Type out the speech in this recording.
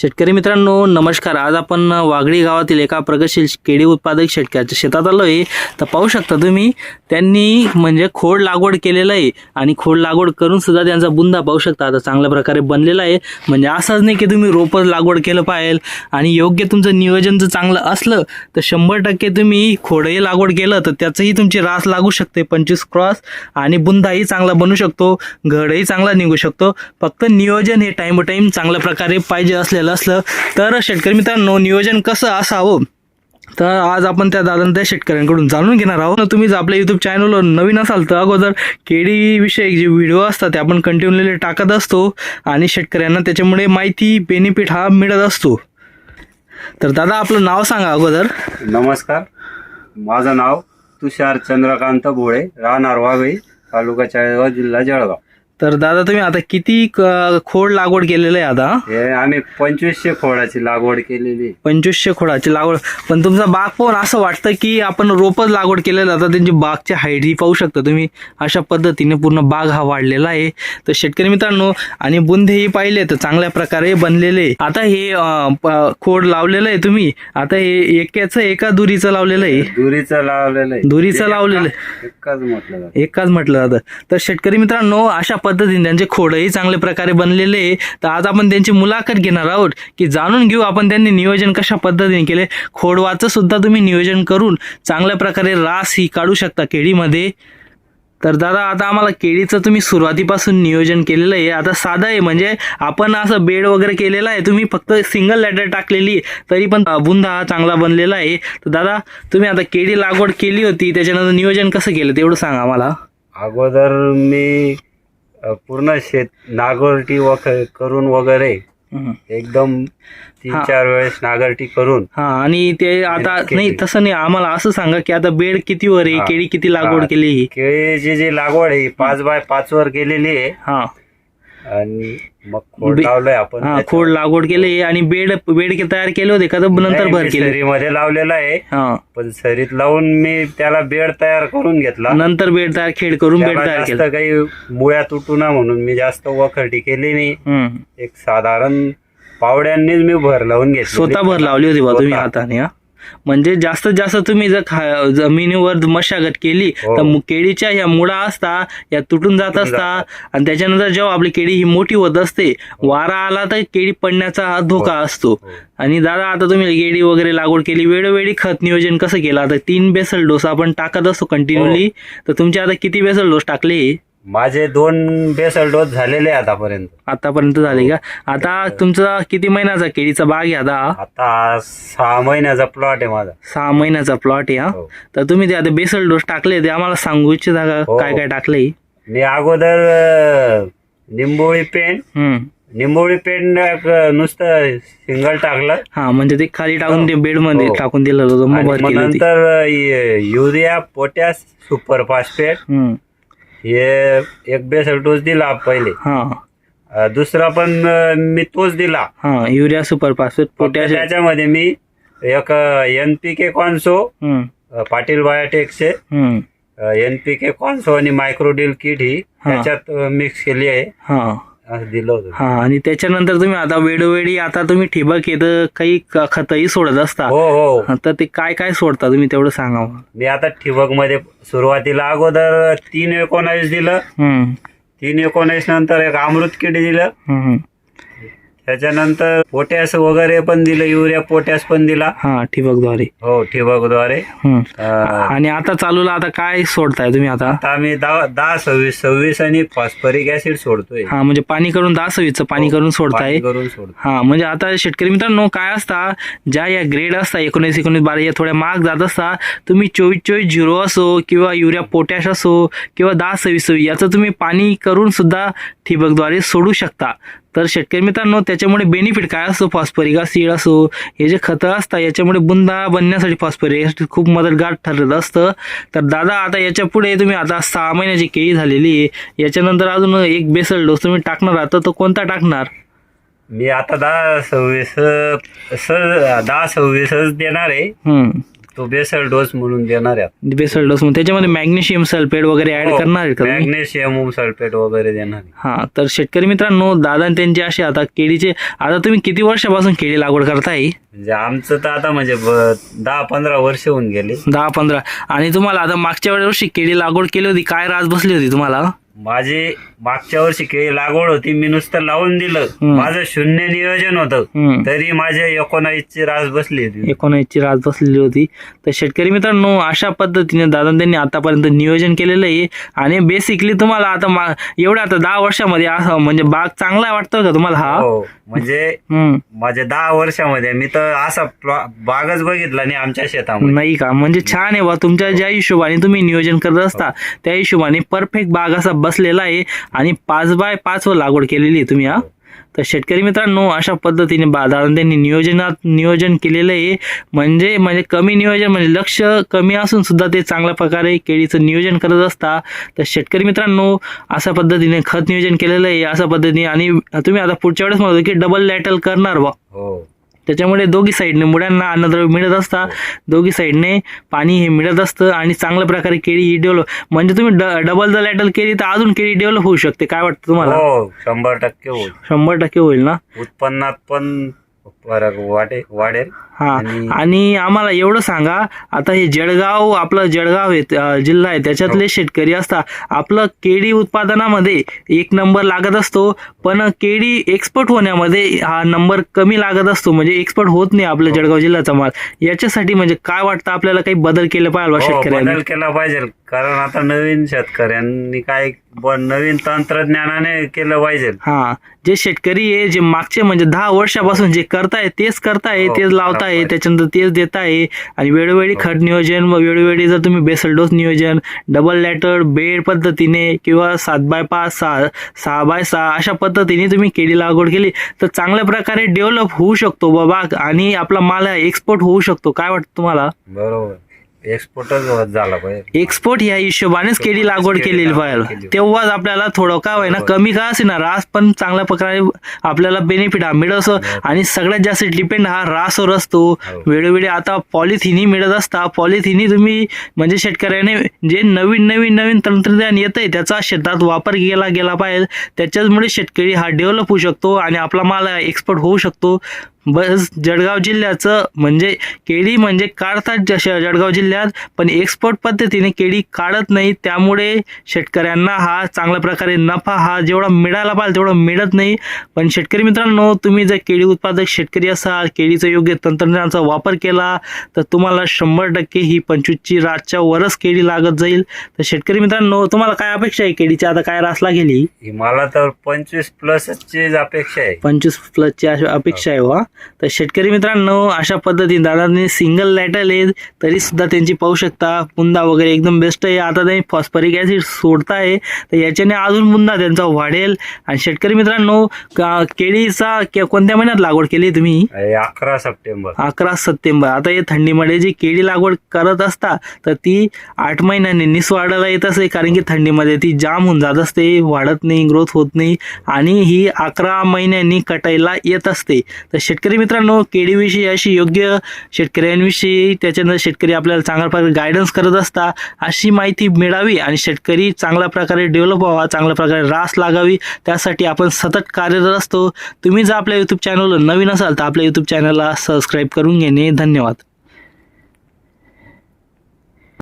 शेतकरी मित्रांनो नमस्कार. आज आपण वागडी गावातील एका प्रगतशील केळी उत्पादक शेतकऱ्याच्या शेतात आलो आहे. तर पाहू शकता तुम्ही त्यांनी म्हणजे खोड लागवड केलेलं आहे आणि खोड लागवड करून सुद्धा त्यांचा बुंदा पाहू शकता. आता चांगल्या प्रकारे बनलेला आहे. म्हणजे असंच नाही की तुम्ही रोपच लागवड केलं पाहिजे आणि योग्य तुमचं नियोजन जर चांगलं असलं तर शंभर टक्के तुम्ही खोडही लागवड केलं तर त्याचंही तुमची रास लागू शकते. पंचवीस क्रॉस आणि बुंदाही चांगला बनू शकतो. घडही चांगला निघू शकतो. फक्त नियोजन हे टाईम टाईम चांगल्या प्रकारे पाहिजे असलेलं असलं तर शेतकरी मित्रांनो नियोजन कसं असावं? तर आज आपण त्या दादा त्या शेतकऱ्यांकडून जाणून घेणार आहोत. ना तुम्ही जर आपल्या यूट्यूब चॅनलवर नवीन असाल तर अगोदर केळीविषयक जे व्हिडिओ असतात ते आपण कंटिन्युअली टाकत असतो आणि शेतकऱ्यांना त्याच्यामुळे माहिती बेनिफिट हा मिळत असतो. तर दादा आपलं नाव सांगा अगोदर. नमस्कार. माझं नाव तुषार चंद्रकांत भोळे राहणार वाघई तालुका चाळेगाव जिल्हा जळगाव. तर दादा तुम्ही आता किती क- खोड लागवड केलेलं आहे आता? हे आम्ही पंचवीसशे खोडाची लागवड केलेली. आहे. पंचवीसशे खोडाची लागवड. पण तुमचा बाग पाहून असं वाटतं की आपण रोपच लागवड केलेलं आता त्यांची बागची हाईट ही पाहू शकता तुम्ही. अशा पद्धतीने पूर्ण बाग हा वाढलेला आहे. तर शेतकरी मित्रांनो आणि बुंदेही पाहिले तर चांगल्या प्रकारे बनलेले आहे. आता हे अं, प- खोड लावलेलं आहे तुम्ही. आता हे एकाचं एका दुरीचं लावलेलं आहे. दुरीचं लावलेलं आहे. दुरीचं ते लावलेलं एका- एकाच म्हटलं जातं. एकाच म्हटलं जातं. तर शेतकरी मित्रांनो अशा पद्धतीने पद्धतीने त्यांचे खोडही चांगल्या प्रकारे बनलेले आहे. तर आज आपण त्यांची मुलाखत घेणार आहोत की जाणून घेऊ आपण त्यांनी नियोजन कशा पद्धतीने केले. खोडवाचं सुद्धा तुम्ही नियोजन करून चांगल्या प्रकारे रास ही काढू शकता केळीमध्ये. तर दादा आता आम्हाला केळीचं तुम्ही सुरुवातीपासून नियोजन केलेलं आहे. आता साधं आहे म्हणजे आपण असं बेड वगैरे केलेलं आहे तुम्ही फक्त सिंगल लॅडर टाकलेली आहे तरी पण बुंदा हा चांगला बनलेला आहे. तर दादा तुम्ही आता केळी लागवड केली होती त्याच्यानंतर नियोजन कसं केलं तेवढं सांगा आम्हाला. अगोदर मी पूर्ण शेत नागरटी करून वगैरे. एकदम तीन हा. चार वेळेस नागरटी करून हा आणि ते आता केली. नाही तसं नाही आम्हाला असं सांगा की आता बेड किती वर आहे हा. केळी किती लागवड हा. केली केळीची जी लागवड आहे पाच बाय पाच वर केलेली आहे हा आणि मग खोड बे- लावलंय आपण हा खोड लागवड केली आणि बेड बेड के- तयार केले होते का तर नंतर भर केले. मध्ये लावलेला आहे. हा. पण सरीत लावून मी त्याला बेड तयार करून घेतला. नंतर बेड तयार खेड करून बेड त्याला तयार जास्त केलं. काही मुळ्या तुटू ना म्हणून मी जास्त वखरटी केली नाही. हम्म. एक साधारण पावड्यांनीच मी भर लावून घेतली. स्वतः भर लावली होती बा तुम्ही स्वतः. हाताने हा? म्हणजे जास्तीत जास्त तुम्ही जर खा- जमिनीवर मशागत केली हो. तर मु- केळीच्या ह्या मुळा असता या तुटून जात असता आणि त्याच्यानंतर जेव्हा आपली केळी ही मोठी होत असते वारा आला तर केळी पडण्याचा हा धोका असतो. हो. आणि दादा आता तुम्ही केळी वगैरे लागवड केली वेळोवेळी खत नियोजन कसं केलं? आता तीन बेसल डोस आपण टाकत असतो कंटिन्युअली हो. तर तुमचे आता किती बेसल डोस टाकले? माझे दोन बेसल डोस झालेले आहे आतापर्यंत. आतापर्यंत झाले का? आता तुमचा किती महिन्याचा केळीचा बाग आहे आता? आता सहा महिन्याचा प्लॉट आहे माझा. सहा महिन्याचा प्लॉट आहे हा? हो. तर तुम्ही ते आता बेसल डोस टाकले ते आम्हाला सांगू इच्छिता का? हो. काय काय टाकले मी अगोदर अं, निंबोळी पेंट निंबोळी पेंट नुसतं सिंगल टाकलं. हा म्हणजे ते खाली टाकून हो. ते बेडमध्ये हो. टाकून दिलं होतं मग आणि भर मग केली होती नंतर अं, य- युरिया पोटॅश सुपर फास्फेट हम्म. हे एक बेसल डोस दिला पहिले. हा. अं, दुसरा पण अं, मी तोच दिला. हा युरिया सुपर फॉस्फेट फक्त पोटॅश त्याच्यामध्ये मी एक एन पी के कॉन्सो हम्म. अं, पाटील बायोटेकचे हम्म. एन पी के कॉन्सो आणि मायक्रोडील किट ही हा. त्याच्यात मिक्स केली आहे. हा. असं दिलं होतं. हा आणि त्याच्यानंतर तुम्ही आता वेळोवेळी आता तुम्ही ठिबक येतं काही क- खतही सोडत असता. हो हो. तर ते काय काय सोडता तुम्ही तेवढं सांगा मला. मी आता ठिबकमध्ये सुरुवातीला अगोदर तीन एकोणावीस दिलं. हम्म. तीन एकोणावीस नंतर एक अमृत किट दिलं. हम्म. त्याच्यानंतर पोटॅश वगैरे पण दिलं युरिया पोटॅश पण दिला. हा ठिबकद्वारे. हो ठिबकद्वारे. अं, आणि आता चालूला आता काय सोडताय तुम्ही आता? आता आम्ही दहा दहा सव्वीस सव्वीस आणि फॉस्फरिक ऍसिड सोडतोय. हा म्हणजे पाणी करून दहा सव्वीचं पाणी हो, करून सोडताय. पाणी करून सोडतो हा म्हणजे आता शेतकरी मित्रांनो काय असता ज्या या ग्रेड असता एकोणीस एकोणीस बारा या थोड्या महाग जात असता तुम्ही चोवीस चोवीस झिरो असो किंवा युरिया पोटॅश असो किंवा दहा सव्वीस सव्वीस याचं तुम्ही पाणी करून सुद्धा ठिबकद्वारे सोडू शकता. तर शेतकरी मित्रांनो त्याच्यामुळे बेनिफिट काय असतो फॉस्फरिक ॲसिड असो हे जे खतं असतात याच्यामुळे बुंदा बनण्यासाठी फॉस्फरिक खूप मदतगार ठरत असतं. तर दादा आता याच्यापुढे तुम्ही आता सहा महिन्याची केळी झालेली आहे. याच्यानंतर अजून एक बेसल डोस तुम्ही टाकणार तर तो कोणता टाकणार? मी आता दहा सव्वीस दहा सव्वीसच देणार आहे. तो बेसल डोस म्हणून देणार आहे. बेसल डोस त्याच्यामध्ये मॅग्नेशियम सल्फेट वगैरे ऍड हो, करणार आहे का तुम्ही? मॅग्नेशियम सल्फेट वगैरे देणार आहे. हा तर शेतकरी मित्रांनो दादा आणि त्यांचे असे आता केळीचे आता तुम्ही किती वर्षापासून केळी लागवड करताय? म्हणजे आमचं तर आता म्हणजे ब- दहा पंधरा वर्ष होऊन गेले. दहा पंधरा. आणि तुम्हाला आता मागच्या वर्षी केळी लागवड केली होती. काय रास बसली होती तुम्हाला? माझी मागच्या वर्षी केळी लागवड होती मी नुसतं लावून दिलं. माझं शून्य नियोजन होतं. तरी माझ्या एकोणावीसची रास बसली होती. एकोणावीसची रास बसलेली होती. तर शेतकरी मित्रांनो अशा पद्धतीने दादा त्यांनी आतापर्यंत नियोजन केलेलं आहे आणि बेसिकली तुम्हाला आता मा- एवढ्या आता दहा वर्षामध्ये असं म्हणजे बाग चांगला वाटतो का तुम्हाला हा? हो म्हणजे. माझ्या दहा वर्षामध्ये मी तर असा बागच बघितला नाही आमच्या शेतामध्ये. नाही का? म्हणजे छान आहे बा तुमच्या ज्या हिशोबाने तुम्ही नियोजन करत असता त्या हिशोबाने परफेक्ट बाग असा बसलेला आहे आणि पाच बाय पाच वर लागवड केलेली आहे तुम्ही हा. तर शेतकरी मित्रांनो अशा पद्धतीने बाजारात त्यांनी नियोजनात नियोजन केलेलं आहे. म्हणजे म्हणजे कमी नियोजन म्हणजे लक्ष कमी असून सुद्धा ते चांगल्या प्रकारे केळीचं नियोजन करत असता. तर शेतकरी मित्रांनो अशा पद्धतीने खत नियोजन केलेलं आहे अशा पद्धतीने. आणि तुम्ही आता पुढच्या वेळेस म्हणतो की डबल लॅटल करणार वा हो. त्याच्यामुळे दोघी साईडने मुळ्यांना अन्नद्रव्य मिळत असता. दोघी साईडने पाणी हे मिळत असतं आणि चांगल्या प्रकारे केळी ही डेव्हलप म्हणजे तुम्ही डबल जर लॅटल केली तर अजून केळी डेव्हलप होऊ शकते. काय वाटतं तुम्हाला? हो शंभर टक्के होईल. शंभर टक्के होईल ना? उत्पन्नात पण फरक वाढेल. हा. आणि- आणि आम्हाला एवढं सांगा आता हे जळगाव आपलं जळगाव आहे अं, जिल्हा आहे त्याच्यातले शेतकरी असतात. आपलं केळी उत्पादनामध्ये एक नंबर लागत असतो पण केळी एक्सपोर्ट होण्यामध्ये हा नंबर कमी लागत असतो. म्हणजे एक्सपोर्ट होत नाही आपल्या जळगाव जिल्ह्याचा माल. याच्यासाठी म्हणजे काय वाटतं आपल्याला काही बदल केले पाहिजे बा हो, शेतकऱ्यांनी? बदल केला पाहिजे. कारण आता नवीन शेतकऱ्यांनी काय ब- नवीन तंत्रज्ञानाने केलं पाहिजे. हा. जे शेतकरी आहे जे मागचे म्हणजे दहा वर्षापासून जे करताय तेच करताय हो, तेच लावताय. त्याच्यानंतर तेच देताय. आणि वेळोवेळी खत नियोजन व वेळोवेळी जर तुम्ही बेसल डोस नियोजन डबल लॅटर बेड पद्धतीने किंवा सात बाय पाच सहा सहा बाय सहा अशा पद्धतीने तुम्ही केळी लागवड केली तर चांगल्या प्रकारे डेव्हलप होऊ शकतो बाबा. आणि आपला माल एक्सपोर्ट होऊ शकतो. काय वाटतं तुम्हाला? बरोबर. एक्सपोर्टच होत झाला पाहिजे. एक्सपोर्ट या हिशोबानेच केळी लागवड केलेली पाहिजे. तेव्हाच आपल्याला थोडं का होईना. कमी का असे ना रास पण चांगल्या प्रकारे आपल्याला बेनिफिट हा मिळत असतो आणि सगळ्यात जास्त डिपेंड हा रासवर असतो. हो. वेळोवेळी आता पॉलिथिनी मिळत असता. पॉलिथिनी तुम्ही म्हणजे शेतकऱ्याने जे नवीन नवीन नवीन तंत्रज्ञान येतंय त्याचा शेतात वापर केला गेला पाहिजे. त्याच्यामुळे शेतकरी हा डेव्हलप होऊ शकतो आणि आपला माल एक्सपोर्ट होऊ शकतो. बस जळगाव जिल्ह्याचं म्हणजे केळी म्हणजे काढतात जशा जळगाव जिल्ह्यात पण एक्सपोर्ट पद्धतीने केळी काढत नाही. त्यामुळे शेतकऱ्यांना हा चांगल्या प्रकारे नफा हा जेवढा मिळाला पाहिजे तेवढा मिळत नाही. पण शेतकरी मित्रांनो तुम्ही जर केळी उत्पादक शेतकरी असाल केळीचा योग्य तंत्रज्ञानाचा वापर केला तर तुम्हाला शंभर टक्के ही पंचवीसची रातच्या वरच केळी लागत जाईल. तर शेतकरी मित्रांनो तुम्हाला काय अपेक्षा आहे? केळीची आता काय रासला गेली ही? मला तर पंचवीस प्लसची अपेक्षा आहे. पंचवीस प्लसची अशी अपेक्षा आहे वा तर शेतकरी मित्रांनो अशा पद्धतीने दादांनी सिंगल लॅटल आहे तरी सुद्धा त्यांची पाहू शकता. बुंदा वगैरे एकदम बेस्ट आहे. आता त्यांनी फॉस्फरिक ऍसिड सोडताय. तर याच्याने अजून बुंदा त्यांचा वाढेल. आणि शेतकरी मित्रांनो केळीचा के- कोणत्या महिन्यात लागवड केली तुम्ही? अकरा सप्टेंबर. अकरा सप्टेंबर. आता हे थंडीमध्ये जी केळी लागवड करत असता तर ती आठ महिन्यांनी निस्वाडायला येत असते कारण की थंडीमध्ये ती जाम होऊन जात असते वाढत नाही ग्रोथ होत नाही. आणि ही अकरा महिन्यांनी कटायला येत असते. तर शेतकरी मित्रांनो केळीविषयी अशी योग्य शेतकऱ्यांविषयी त्याच्यानंतर शेतकरी आपल्याला चांगल्या प्रकारे गायडन्स करत असता अशी माहिती मिळावी आणि शेतकरी चांगल्या प्रकारे डेव्हलप व्हावा चांगल्या प्रकारे रास लागावी त्यासाठी आपण सतत कार्यरत असतो. तुम्ही जर आपल्या यूट्यूब चॅनलवर नवीन असाल तर आपल्या यूट्यूब चॅनलला सबस्क्राईब करून घेणे. धन्यवाद.